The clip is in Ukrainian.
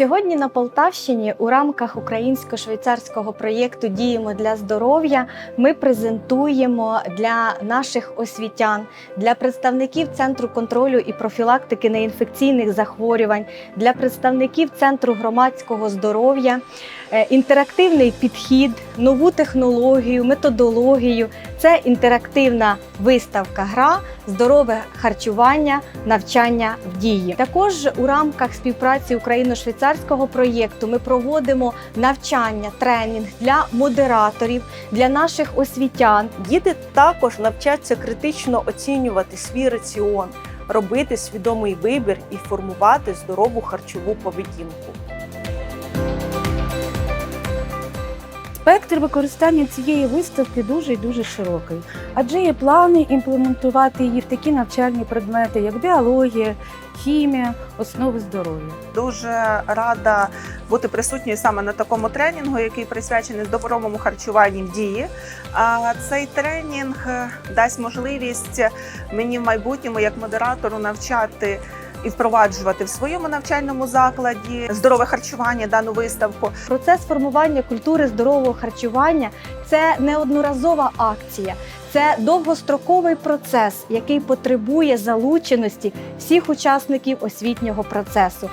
Сьогодні на Полтавщині у рамках українсько-швейцарського проєкту Діємо для здоров'я ми презентуємо для наших освітян, для представників Центру контролю і профілактики неінфекційних захворювань, для представників Центру громадського здоров'я е, інтерактивний підхід, нову технологію, методологію. Це інтерактивна виставка гра, здорове харчування, навчання в дії. Також у рамках співпраці україно-швейцарського проєкту ми проводимо навчання, тренінг для модераторів, для наших освітян. Діти також навчаться критично оцінювати свій раціон, робити свідомий вибір і формувати здорову харчову поведінку. Спектр використання цієї виставки дуже і дуже широкий, адже є плани імплементувати її в такі навчальні предмети, як біологія, хімія, основи здоров'я. Дуже рада бути присутньою саме на такому тренінгу, який присвячений здоровому харчуванню в дії. Цей тренінг дасть можливість мені в майбутньому як модератору навчати. І впроваджувати в своєму навчальному закладі здорове харчування дану виставку. Процес формування культури здорового харчування це неодноразова акція, це довгостроковий процес, який потребує залученості всіх учасників освітнього процесу.